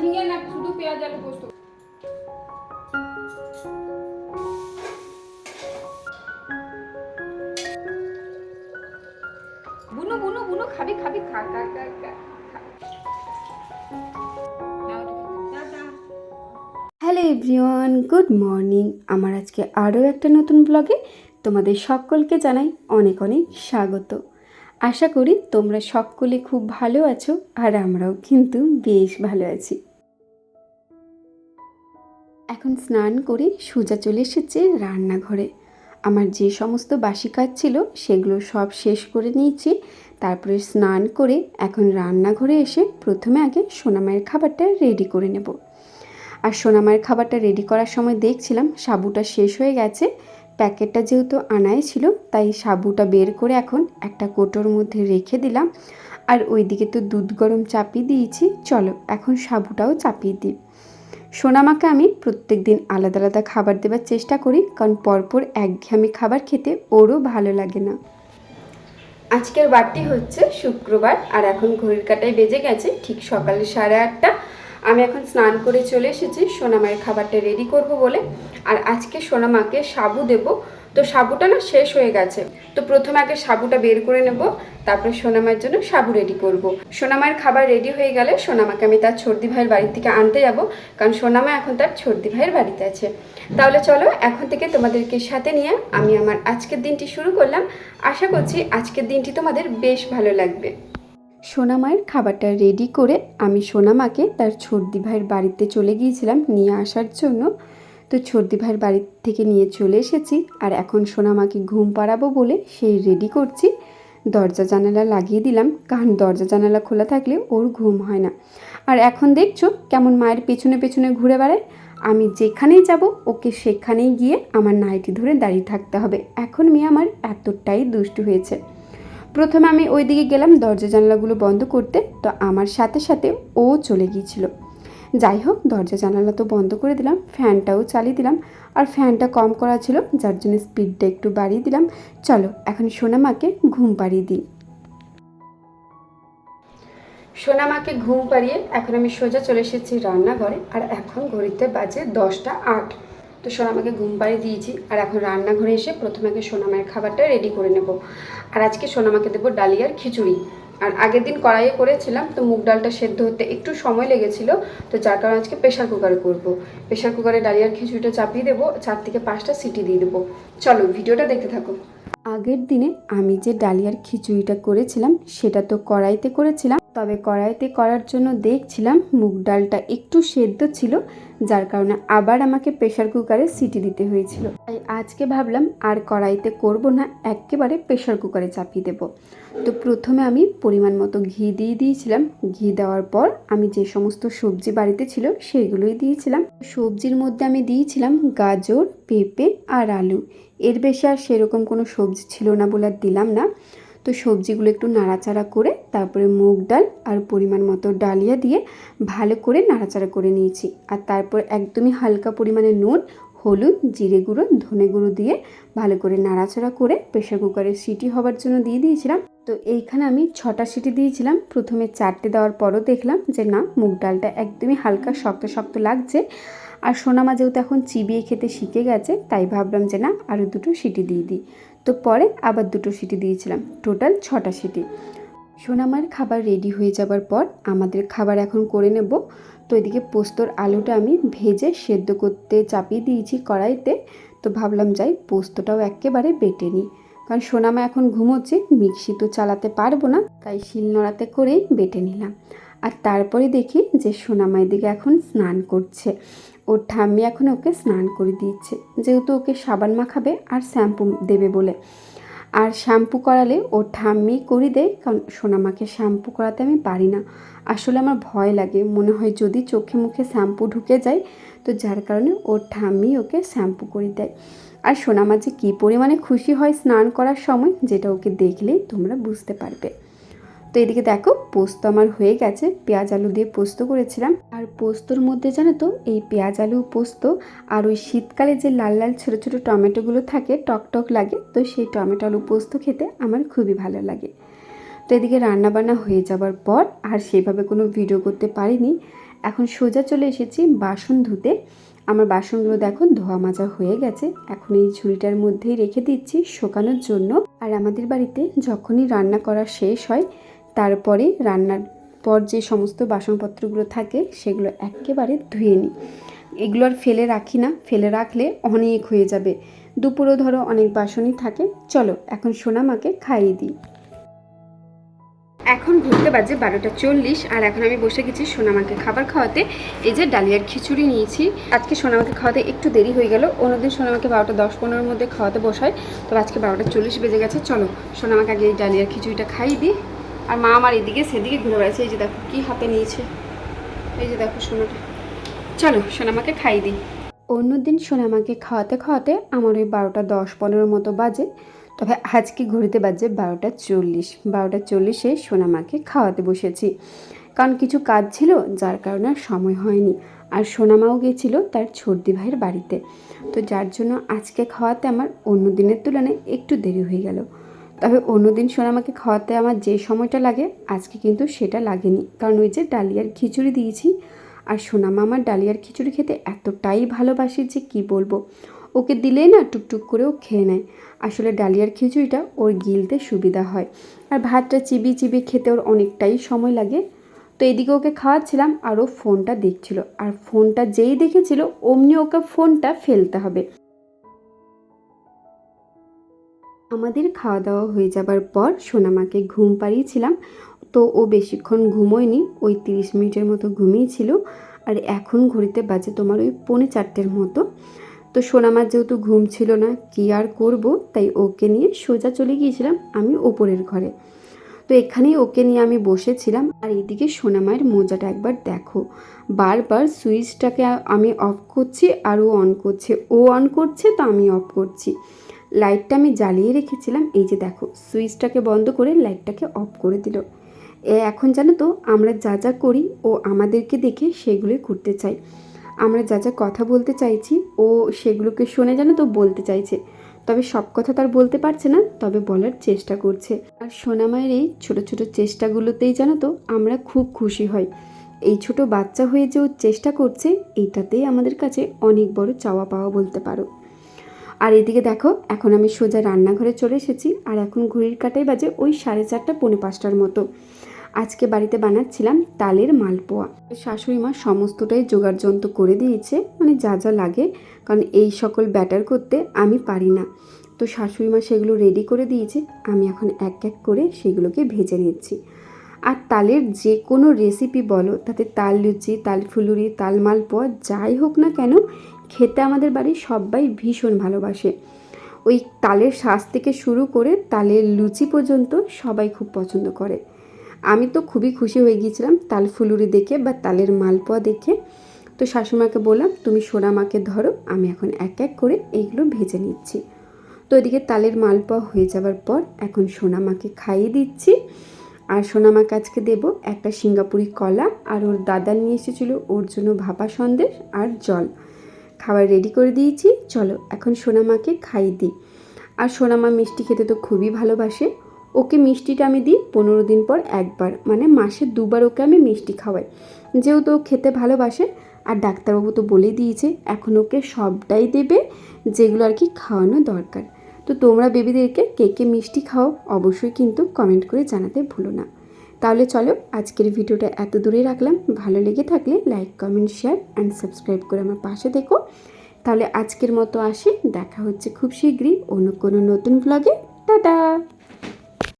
ঝিঙে না শুধু পেঁয়াজ আলু পোস্ত। বুনু বুনু বুনু, খাবি খাবি, খা খা খা খা। Hello everyone, good morning. আমার আজকে আরও একটা নতুন ব্লগে তোমাদের সকলকে জানাই অনেক অনেক স্বাগত। আশা করি তোমরা সকলে খুব ভালো আছো আর আমরাও কিন্তু বেশ ভালো আছি। এখন স্নান করে সোজা চলে এসেছে রান্নাঘরে। আমার যে সমস্ত বাসি কাজ ছিল সেগুলো সব শেষ করে নিয়েছি। তারপরে স্নান করে এখন রান্নাঘরে এসে প্রথমে আগে সোনামায়ের খাবারটা রেডি করে নেব। আর সোনামায়ের খাবারটা রেডি করার সময় দেখছিলাম সাবুটা শেষ হয়ে গেছে। প্যাকেটটা যেহেতু আনাই ছিল, তাই সাবুটা বের করে এখন একটা কোটোর মধ্যে রেখে দিলাম। আর ওইদিকে তো দুধ গরম চাপিয়ে দিয়েছি, চলো এখন সাবুটাও চাপিয়ে দিই। সোনামাকে আমি প্রত্যেক দিন আলাদা আলাদা খাবার দেবার চেষ্টা করি, কারণ পরপর একঘেয়েমি খাবার খেতে ওরও ভালো লাগে না। আজকের বারটি হচ্ছে শুক্রবার, আর এখন ঘড়ির কাটায় বেজে গেছে ঠিক সকালে সাড়ে আটটা। আমি এখন স্নান করে চলে এসেছি, সোনামায়ের খাবারটা রেডি করব বলে। আর আজকে সোনামাকে সাবু দেব তো সাবুটা না শেষ হয়ে গেছে। তো প্রথমে আগে সাবুটা বের করে নেব, তারপরে সোনামায়ের জন্য সাবু রেডি করব। সোনামায়ের খাবার রেডি হয়ে গেলে সোনামাকে আমি তার ছর্দি ভাইয়ের বাড়ি থেকে আনতে যাব, কারণ সোনামা এখন তার ছর্দি ভাইয়ের বাড়িতে আছে। তাহলে চলো এখন থেকে তোমাদেরকে সাথে নিয়ে আমি আমার আজকের দিনটি শুরু করলাম। আশা করছি আজকের দিনটি তোমাদের বেশ ভালো লাগবে। সোনামায়ের খাবারটা রেডি করে আমি সোনামাকে তার ছর্দি ভাইয়ের বাড়িতে চলে গিয়েছিলাম নিয়ে আসার জন্য। তো ছর্দি ভাইয়ের বাড়ি থেকে নিয়ে চলে এসেছি আর এখন সোনামাকে ঘুম পাড়াবো বলে সেই রেডি করছি। দরজা জানালা লাগিয়ে দিলাম, কারণ দরজা জানালা খোলা থাকলে ওর ঘুম হয় না। আর এখন দেখছ কেমন মায়ের পেছনে পেছনে ঘুরে বেড়ায়। আমি যেখানেই যাব, ওকে সেখানেই গিয়ে আমার নাইটি ধরে দাঁড়িয়ে থাকতে হবে। এখন মেয়ে আমার এতটাই দুষ্টু হয়েছে। প্রথমে আমি ওই দিকে গেলাম দরজা জানালাগুলো বন্ধ করতে, তো আমার সাথে সাথে ও চলে গিয়েছিল। যাই হোক দরজা জানালা তো বন্ধ করে দিলাম, ফ্যানটাও চালিয়ে দিলাম, আর ফ্যানটা কম করা ছিল, যার জন্য স্পিডটা একটু বাড়িয়ে দিলাম। চলো, এখন সোনামাকে ঘুম পাড়িয়ে দিই। সোনামাকে ঘুম পাড়িয়ে এখন আমি সোজা চলে এসেছি রান্নাঘরে, আর এখন ঘড়িতে বাজে দশটা আট। তো সোনামাকে ঘুম পাড়িয়ে দিয়েছি, আর এখন রান্নাঘরে এসে প্রথমে আগে সোনামায়ের খাবারটা রেডি করে নেব। আর আজকে সোনামাকে দেবো ডালিয়ার খিচুড়ি। আর আগের দিন কড়াইয়ে করেছিলাম, তো মুগ ডালটা সেদ্ধ হতে একটু সময় লেগেছিল, তো যার কারণে আজকে প্রেশার কুকারে করব। প্রেশার কুকারে ডালিয়ার খিচুড়িটা চাপিয়ে দেবো, চার থেকে পাঁচটা সিটি দিয়ে দেবো। চলো, ভিডিওটা দেখতে থাকো। আগের দিনে আমি যে ডালিয়ার খিচুড়িটা করেছিলাম, সেটা তো কড়াইতে করেছিলাম। তবে কড়াইতে করার জন্য দেখছিলাম মুগ ডালটা একটু সেদ্ধ ছিল, যার কারণে আবার আমাকে প্রেশার কুকারে সিটি দিতে হয়েছিল। তাই আজকে ভাবলাম আর কড়াইতে করব না, একেবারে প্রেশার কুকারে চাপিয়ে দেব। তো প্রথমে আমি পরিমাণ মতো ঘি দিয়ে দিয়েছিলাম। ঘি দেওয়ার পর আমি যে সমস্ত সবজি বাড়িতে ছিল সেইগুলোই দিয়েছিলাম। সবজির মধ্যে আমি দিয়েছিলাম গাজর, পেঁপে আর আলু। এর বেশি আর সেরকম কোনো সবজি ছিল না বলে দিলাম না। তো সবজিগুলো একটু নাড়াচাড়া করে তারপরে মুগ ডাল আর পরিমাণ মতো ডালিয়া দিয়ে ভালো করে নাড়াচাড়া করে নিয়েছি। আর তারপর একদমই হালকা পরিমাণে নুন, হলুদ, জিরে গুঁড়ো, ধনে গুঁড়ো দিয়ে ভালো করে নাড়াচাড়া করে প্রেশার কুকারে সিটি হবার জন্য দিয়ে দিয়েছিলাম। তো এইখানে আমি ছটা সিটি দিয়েছিলাম। প্রথমে চারটে দেওয়ার পরও দেখলাম যে না, মুগ ডালটা একদমই হালকা শক্ত শক্ত লাগছে। আর সোনামা যেহেতু এখন চিবিয়ে খেতে শিখে গেছে, তাই ভাবলাম যে না, আরও দুটো সিটি দিয়ে দিই। তো পরে আবার দুটো সিটি দিয়েছিলাম। টোটাল ছটা সিটি। সোনামার খাবার রেডি হয়ে যাবার পর আমাদের খাবার এখন করে নেব। তো এদিকে পোস্তর আলুটা আমি ভেজে সেদ্ধ করতে চাপিয়ে দিয়েছি কড়াইতে। তো ভাবলাম যাই পোস্তটাও একেবারে বেটে নিই। কারণ সোনামা এখন ঘুমোচ্ছে, মিক্সি তো চালাতে পারব না, তাই শিলনোড়াতে করেই বেটে নিলাম। আর তারপরে দেখি যে সোনামা এদিকে এখন স্নান করছে। ওর ঠাম্মি এখন ওকে স্নান করে দিচ্ছে যেহেতু ওকে সাবান মাখাবে আর শ্যাম্পু দেবে বলে। আর শ্যাম্পু করালে ওর ঠাম্মি করে দেয়, কারণ সোনামাকে শ্যাম্পু করাতে আমি পারি না। আসলে আমার ভয় লাগে, মনে হয় যদি চোখে মুখে শ্যাম্পু ঢুকে যায়, তো যার কারণে ওর ঠাম্মি ওকে শ্যাম্পু করে দেয়। আর সোনামা যে কী পরিমাণে খুশি হয় স্নান করার সময়, যেটা ওকে দেখলেই তোমরা বুঝতে পারবে। তো এদিকে দেখো, পোস্ত আমার হয়ে গেছে। পেঁয়াজ আলু দিয়ে পোস্ত করেছিলাম। আর পোস্তর মধ্যে জানো তো, এই পেঁয়াজ আলু পোস্ত আর ওই শীতকালে যে লাল লাল ছোটো ছোটো টমেটোগুলো থাকে, টক টক লাগে, তো সেই টমেটো আলু পোস্ত খেতে আমার খুবই ভালো লাগে। তো এদিকে রান্নাবান্না হয়ে যাবার পর আর সেভাবে কোনো ভিডিও করতে পারিনি। এখন সোজা চলে এসেছি বাসন ধুতে। আমার বাসনগুলো দেখো, ধোয়া মাজা হয়ে গেছে। এখন এই ঝুড়িটার মধ্যেই রেখে দিচ্ছি শুকানোর জন্য। আর আমাদের বাড়িতে যখনই রান্না করা শেষ হয় তারপরে রান্নার পর যে সমস্ত বাসনপত্রগুলো থাকে, সেগুলো একেবারে ধুয়ে নিই। এগুলো আর ফেলে রাখি না। ফেলে রাখলে অনেক হয়ে যাবে। দুপুরও ধরো অনেক বাসনই থাকে। চলো, এখন সোনামাকে খাইয়ে দিই। এখন ঘুরতে বাজে বারোটা চল্লিশ, আর এখন আমি বসে গেছি সোনামাকে খাবার খাওয়াতে। এই যে ডালিয়ার খিচুড়ি নিয়েছি। আজকে সোনামাকে খাওয়াতে একটু দেরি হয়ে গেল। অন্যদিন সোনামাকে বারোটা দশ পনেরোর মধ্যে খাওয়াতে বসায়। তবে আজকে বারোটা চল্লিশ বেজে গেছে। চলো, সোনামাকে আগে এই ডালিয়ার খিচুড়িটা খাইয়ে দিই। আর মা আমার এদিকে সেদিকে ঘুরে বেড়াচ্ছে। এই যে দেখো কী হাতে নিয়েছে। এই যে দেখো সোনাটা। চলো সোনামাকে খাইয়ে দিই। অন্যদিন সোনামাকে খাওয়াতে খাওয়াতে আমার ওই বারোটা দশ পনেরোর মতো বাজে। তবে আজকে ঘড়িতে বাজে বারোটা চল্লিশ। বারোটা চল্লিশে সোনামাকে খাওয়াতে বসেছি। কারণ কিছু কাজ ছিল, যার কারণে আর সময় হয়নি। আর সোনামাও গেছিল তার ছর্দি ভাইয়ের বাড়িতে। তো যার জন্য আজকে খাওয়াতে আমার অন্য দিনের তুলনায় একটু দেরি হয়ে গেল। তবে অন্যদিন সোনামাকে খাওয়াতে আমার যে সময়টা লাগে, আজকে কিন্তু সেটা লাগেনি। কারণ ওই যে ডালিয়ার খিচুড়ি দিয়েছি, আর সোনামা আমার ডালিয়ার খিচুড়ি খেতে এতটাই ভালোবাসে যে কি বলব। ওকে দিলেই না টুকটুক করেও খেয়ে নেয়। আসলে ডালিয়ার খিচুড়িটা ওর গিলতে সুবিধা হয়। আর ভাতটা চিবি চিবি খেতে ওর অনেকটাই সময় লাগে। তো এদিকে ওকে খাওয়াচ্ছিলাম আর ও ফোনটা দেখছিল। আর ফোনটা যেই দেখেছিল, অমনি ওকে ফোনটা ফেলতে হবে। আমাদের খাওয়া দাওয়া হয়ে যাবার পর সোনামাকে ঘুম পাড়িয়েছিলাম। তো ও বেশিক্ষণ ঘুমোয়নি, ওই তিরিশ মিনিটের মতো ঘুমিয়েছিল। আর এখন ঘড়িতে বাজে তোমার ওই পৌনে চারটের মতো। তো সোনামার যেহেতু ঘুম ছিল না, কি আর করব? তাই ওকে নিয়ে সোজা চলে গিয়েছিলাম আমি ওপরের ঘরে। তো এখানেই ওকে নিয়ে আমি বসেছিলাম। আর এদিকে সোনামায়ের মোজাটা একবার দেখো। বারবার সুইচটাকে আমি অফ করছি আর ও অন করছে। ও অন করছে, তো আমি অফ করছি। লাইটটা আমি জ্বালিয়ে রেখেছিলাম। এই যে দেখো, সুইচটাকে বন্ধ করে লাইটটাকে অফ করে দিল। এ, এখন জানো তো, আমরা যা যা করি, ও আমাদেরকে দেখে সেগুলোই করতে চাই আমরা যা যা কথা বলতে চাইছি, ও সেগুলোকে শুনে জানো তো বলতে চাইছে। তবে সব কথা তার বলতে পারছে না, তবে বলার চেষ্টা করছে। আর সোনামায়ের এই ছোটো ছোটো চেষ্টাগুলোতেই জানো তো, আমরা খুব খুশি হই। এই ছোট বাচ্চা হয়ে যে ও চেষ্টা করছে এইটাতেই আমাদের কাছে অনেক বড় চাওয়া পাওয়া বলতে পারো। আর এদিকে দেখো, এখন আমি সোজা রান্নাঘরে চলে এসেছি, আর এখন ঘড়ির কাটাই বাজে ওই সাড়ে চারটা, পৌনে পাঁচটার মতো। আজকে বাড়িতে বানাচ্ছিলাম তালের মালপোয়া। শাশুড়ি মা সমস্তটাই জোগাড় যন্ত্র করে দিয়েছে মানে যা যা লাগে, কারণ এই সকল ব্যাটার করতে আমি পারি না। তো শাশুড়ি মা সেগুলো রেডি করে দিয়েছে, আমি এখন এক এক করে সেগুলোকে ভেজে নিচ্ছি। আর তালের যে কোনো রেসিপি বলো, তাতে তাল লুচি, তাল ফুলুরি, তাল মালপোয়া, যাই হোক না কেন খেতে আমাদের বাড়ির সবাই ভীষণ ভালোবাসে। ওই তালের শ্বাস থেকে শুরু করে তালের লুচি পর্যন্ত সবাই খুব পছন্দ করে। আমি তো খুবই খুশি হয়ে গিয়েছিলাম তাল ফুলুরি দেখে বা তালের মালপোয়া দেখে। তো শাশুমাকে বললাম, তুমি সোনা সোনামাকে ধরো, আমি এখন এক এক করে এইগুলো ভেজে নিচ্ছি। তো এদিকে তালের মালপোয়া হয়ে যাওয়ার পর এখন সোনামাকে খাইয়ে দিচ্ছি। আর সোনামাকে আজকে দেবো একটা সিঙ্গাপুরি কলা, আর ওর দাদা নিয়ে এসেছিল ওর জন্য ভাপা সন্দেশ আর জল। খাবার রেডি করে দিয়েছি। চলো, এখন সোনামাকে খাইয়ে দিই। আর সোনামা মিষ্টি খেতে তো খুবই ভালোবাসে। ওকে মিষ্টিটা আমি দিই পনেরো দিন পর একবার। মানে মাসে দুবার ওকে আমি মিষ্টি খাওয়াই। যেহেতু ও খেতে ভালোবাসে, আর ডাক্তারবাবু তো বলে দিয়েছে, এখন ওকে সবটাই দেবে যেগুলো আর কি খাওয়ানো দরকার। তো তোমরা বেবিদেরকে কে কে মিষ্টি খাও অবশ্যই কিন্তু কমেন্ট করে জানাতে ভুলো না। তাহলে চলো আজকের ভিডিওটা এত দূরে রাখলাম। ভালো লেগে থাকলে like comment share and subscribe করে আমার পাশে দেখো। তাহলে আজকের মতো আসি। দেখা হচ্ছে খুব শীঘ্রই অন্য কোনো নতুন ব্লগে টাটা!